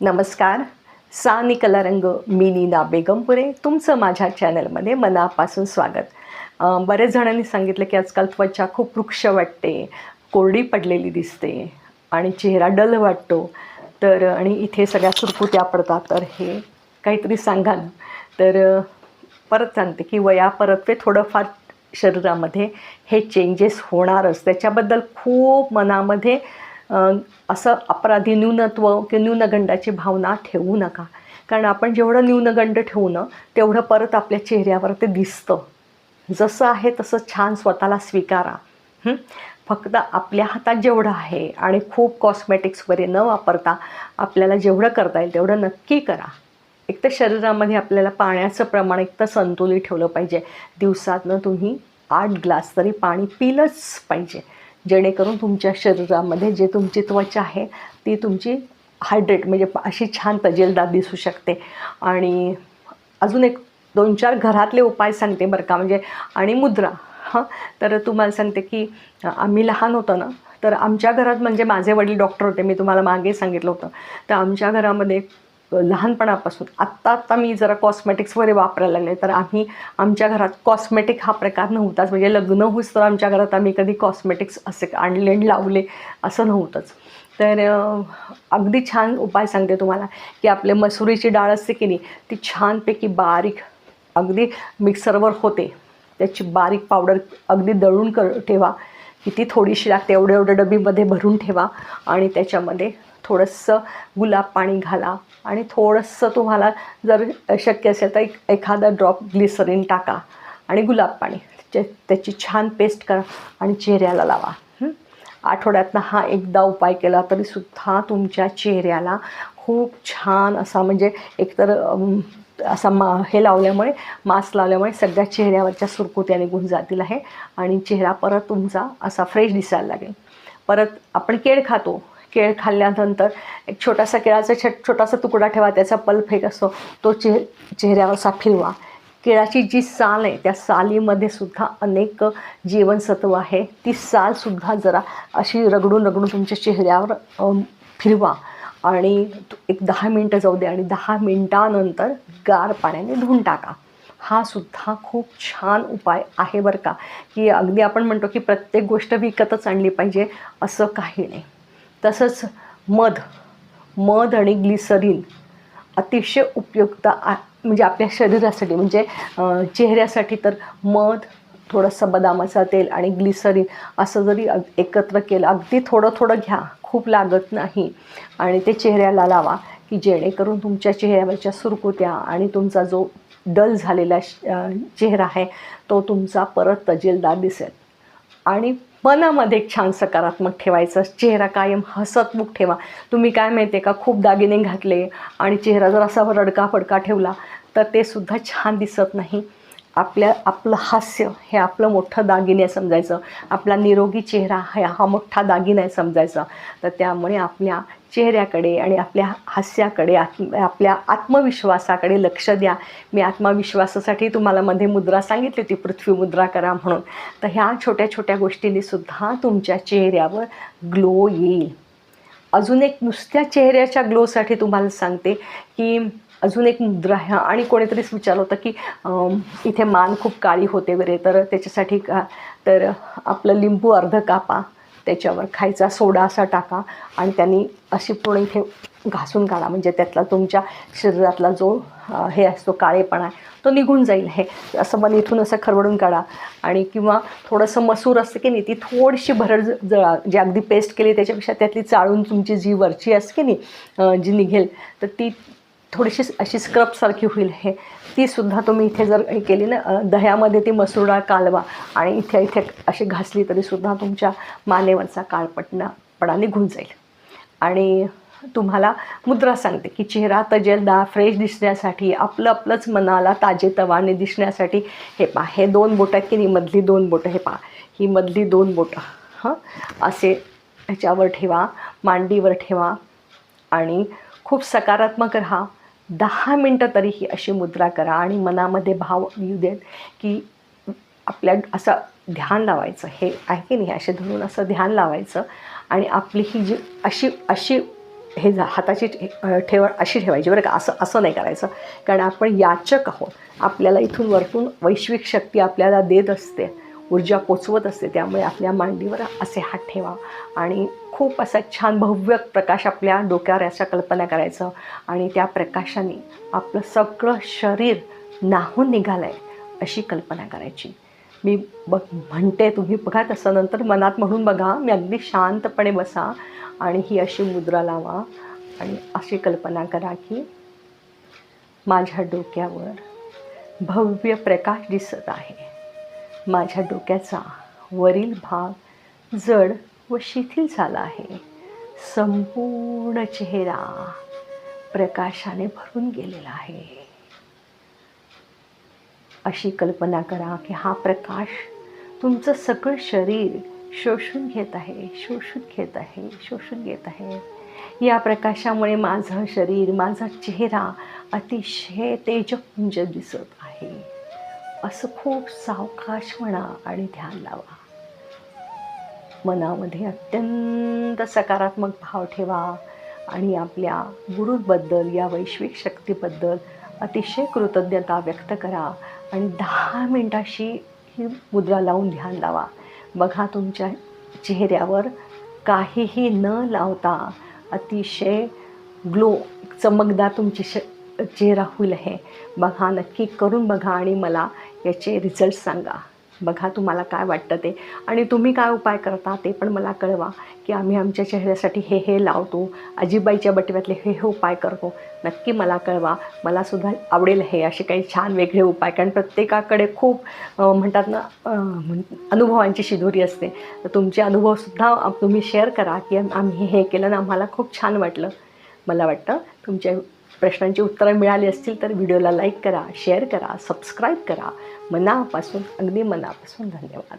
नमस्कार. सानी कलारंग मी नीना बेगमपुरे तुमचं माझ्या चॅनलमध्ये मनापासून स्वागत. बरेच जणांनी सांगितलं की आजकाल त्वचा खूप वृक्ष वाटते कोरडी पडलेली दिसते आणि चेहरा डल वाटतो. तर आणि इथे सगळ्या सुरकुत्या पडतात. तर हे काहीतरी सांगा ना तर परत सांगते की वया परत्वे थोडंफार शरीरामध्ये हे चेंजेस होणारच. त्याच्याबद्दल खूप मनामध्ये असं अपराधी न्यूनत्व किंवा न्यूनगंडाची भावना ठेवू नका. कारण आपण जेवढं न्यूनगंड ठेवू ना तेवढं परत आपल्या चेहऱ्यावर ते दिसतं. जसं आहे तसं छान स्वतःला स्वीकारा. फक्त आपल्या हातात जेवढं आहे आणि खूप कॉस्मेटिक्स वगैरे न वापरता आपल्याला जेवढं करता येईल तेवढं नक्की करा. एक तर शरीरामध्ये आपल्याला पाण्याचं प्रमाण एक तर संतुलित ठेवलं पाहिजे. दिवसातनं तुम्ही आठ ग्लास तरी पाणी पिलंच पाहिजे. जेणेकरून तुमच्या शरीरामध्ये जे तुमची त्वचा आहे ती तुमची हायड्रेट म्हणजे अशी छान तजेलदार दिसू शकते. आणि अजून एक दोन चार घरातले उपाय सांगते बरं का म्हणजे आणि मुद्रा. हां? तर तुम्हाला सांगते की आम्ही लहान होतो ना तर आमच्या घरात म्हणजे माझे वडील डॉक्टर होते मी तुम्हाला मागे सांगितलं होतं. तर आमच्या घरामध्ये लहानपणापासून. आत्ता आत्ता मी जरा कॉस्मेटिक्स वगैरे वापरायला लागले तर आम्ही आमच्या घरात कॉस्मेटिक हा प्रकार नव्हताच. म्हणजे लग्न होईस तर आमच्या घरात आम्ही कधी कॉस्मेटिक्स असे आणले आणि लावले असं नव्हतंच. तर अगदी छान उपाय सांगते तुम्हाला की आपले मसुरीची डाळ असते की नाही ती छानपैकी बारीक अगदी मिक्सरवर होते. त्याची बारीक पावडर अगदी दळून कर ठेवा. किती थोडीशी लागते एवढे एवढं डबीमध्ये भरून ठेवा आणि त्याच्यामध्ये थोडंसं गुलाब पाणी घाला आणि थोडंसं तुम्हाला जर शक्य असेल तर एक एखादा ड्रॉप ग्लिसरीन टाका आणि गुलाब पाणी चे त्याची छान पेस्ट करा आणि चेहऱ्याला लावा. आठवड्यातनं हा एकदा उपाय केला तरीसुद्धा तुमच्या चेहऱ्याला खूप छान असा म्हणजे एकतर असा मा हे लावल्यामुळे मास्क लावल्यामुळे सगळ्या चेहऱ्यावरच्या सुरकुत्या निघून जातील आहे आणि चेहरा परत तुमचा असा फ्रेश दिसायला लागेल. परत आपण केळ खातो केळ खाल्ल्यानंतर एक छोटासा केळाचा छट छोटासा तुकडा ठेवा त्याचा पल्प एक असतो तो चेह चेहऱ्यावरचा फिरवा. केळाची जी साल आहे त्या सालीमध्ये सुद्धा अनेक जीवनसत्व आहे. ती सालसुद्धा जरा अशी रगडून रगडून तुमच्या चेहऱ्यावर फिरवा आणि एक दहा मिनटं जाऊ दे आणि दहा मिनटानंतर गार पाण्याने धुवून टाका. हा सुद्धा खूप छान उपाय आहे बरं का की अगदी आपण म्हणतो की प्रत्येक गोष्ट विकतच आणली पाहिजे असं काही नाही. तसंच मध मध आणि ग्लिसरीन अतिशय उपयुक्त आ म्हणजे आपल्या शरीरासाठी म्हणजे चेहऱ्यासाठी तर मध थोडंसं बदामाचं तेल आणि ग्लिसरीन असं जरी अग- एकत्र केलं अगदी थोडं थोडं घ्या खूप लागत नाही. आणि ते चेहऱ्याला लावा की जेणेकरून तुमच्या चेहऱ्यावरच्या सुरकुत्या आणि तुमचा जो डल झालेला चेहरा आहे तो तुमचा परत तजेलदार दिसेल. आणि मनामध्ये एक छान सकारात्मक ठेवायचं. चेहरा कायम हसतमुख ठेवा. तुम्ही काय माहिती आहे का? खूप दागिने घातले आणि चेहरा जर असा रडका फडका ठेवला तर ते सुद्धा छान दिसत नाही. आपल्या आपलं हास्य हे आपलं मोठं दागिने आहे समजायचं. आपला निरोगी चेहरा हा हा मोठा दागिना आहे समजायचा. तर त्यामुळे आपल्या चेहऱ्याकडे आणि आपल्या हास्याकडे आत्म आपल्या आत्मविश्वासाकडे लक्ष द्या. मी आत्मविश्वासासाठी तुम्हाला मध्ये मुद्रा सांगितली होती पृथ्वी मुद्रा करा म्हणून. तर ह्या छोट्या छोट्या गोष्टींनीसुद्धा तुमच्या चेहऱ्यावर ग्लो येईल. अजून एक नुसत्या चेहऱ्याच्या ग्लोसाठी तुम्हाला सांगते की अजून एक मुद्रा आहे. आणि कोणीतरीच विचारलं होतं की इथे मान खूप काळी होते वगैरे तर त्याच्यासाठी का तर आपलं लिंबू अर्ध कापा त्याच्यावर खायचा सोडा असा टाका आणि त्यांनी अशी पूर्ण इथे घासून काढा. म्हणजे त्यातला तुमच्या शरीरातला जो हे असतो काळेपणा आहे तो निघून जाईल. हे असं मला इथून असं खरवडून काढा. आणि किंवा थोडंसं मसूर असतं की नाही ती थोडीशी भरड जळा जी अगदी पेस्ट केली त्याच्यापेक्षा त्यातली चाळून तुमची जी वरची असते की नाही जी निघेल तर ती थोडीशी अशी स्क्रबसारखी होईल हे. ती सुद्धा तुम्ही इथे जर हे केली ना दह्यामध्ये ती मसूर डाळ कालवा आणि इथे इथे अशी घासली तरीसुद्धा तुमच्या मानेवरचा काळपटणा पणा निघून जाईल. आणि तुम्हाला मुद्रा सांगते की चेहरा तजेलदार फ्रेश दिसण्यासाठी आपलं आपलंच मनाला ताजेतवाने दिसण्यासाठी हे पहा हे दोन बोटं आहेत की नाही? मधली दोन बोटं हे पहा ही मधली दोन बोटं. हां? असे ह्याच्यावर ठेवा मांडीवर ठेवा आणि खूप सकारात्मक राहा. दहा मिनटं तरी ही अशी मुद्रा करा आणि मनामध्ये भाव येऊ देत की आपल्या असं ध्यान लावायचं. हे आहे की नाही असे धरून असं ध्यान लावायचं आणि आपली ही जी अशी अशी हे जा हाताची ठे- ठेवण अशी ठेवायची बरं का. असं असं नाही करायचं. कारण आपण याचक आहोत. आपल्याला इथून वरतून वैश्विक शक्ती आपल्याला देत असते. ऊर्जा पोचवत असते त्यामुळे आपल्या मांडीवर असे हात ठेवा. आणि खूप असा छान भव्य प्रकाश आपल्या डोक्यावर अशा कल्पना करायचं. आणि त्या प्रकाशाने आपलं सगळं शरीर नाहून निघालं आहे अशी कल्पना करायची. मी बघ म्हणते तुम्ही बघा तसं नंतर मनात म्हणून बघा. मी अगदी शांतपणे बसा आणि ही अशी मुद्रा लावा आणि अशी कल्पना करा की माझ्या डोक्यावर भव्य प्रकाश दिसत आहे. माझ्या डोक्याचा वरील भाग जड व शिथिल झाला आहे. संपूर्ण चेहरा प्रकाशाने भरून गेलेला आहे. अशी कल्पना करा की हा प्रकाश तुमचं सगळं शरीर शोषून घेत आहे शोषून घेत आहे शोषून घेत आहे. या प्रकाशामुळे माझं शरीर माझा चेहरा अतिशय तेजपुंज दिसत आहे. असं खूप सावकाश म्हणा आणि ध्यान लावा. मनामध्ये अत्यंत सकारात्मक भाव ठेवा आणि आपल्या गुरुबद्दल या वैश्विक शक्तीबद्दल अतिशय कृतज्ञता व्यक्त करा आणि दहा मिनटाशी ही मुद्रा लावून ध्यान लावा. बघा तुमच्या चेहऱ्यावर काहीही न लावता अतिशय ग्लो चमकदार तुमची श चेहरा होईल हे. बघा नक्की करून बघा आणि मला याचे रिझल्ट सांगा. बघा तुम्हाला काय वाटतं ते. आणि तुम्ही काय उपाय करता ते पण मला कळवा की आम्ही आमच्या चेहऱ्यासाठी हे हे लावतो. आजीबाईच्या बटव्यातले हे हे उपाय करतो. नक्की मला कळवा. मला सुद्धा आवडेल हे असे काही छान वेगळे उपाय. कारण प्रत्येकाकडे खूप म्हणतात ना अनुभवांची शिदोरी असते. तर तुमचे अनुभवसुद्धा तुम्ही शेअर करा की आम्ही हे केलं ना आम्हाला खूप छान वाटलं. मला वाटतं तुमच्या प्रश्नांची उत्तरं मिळाली असतील तर व्हिडिओला लाईक करा शेअर करा सबस्क्राईब करा. मनापासून अगदी मनापासून धन्यवाद.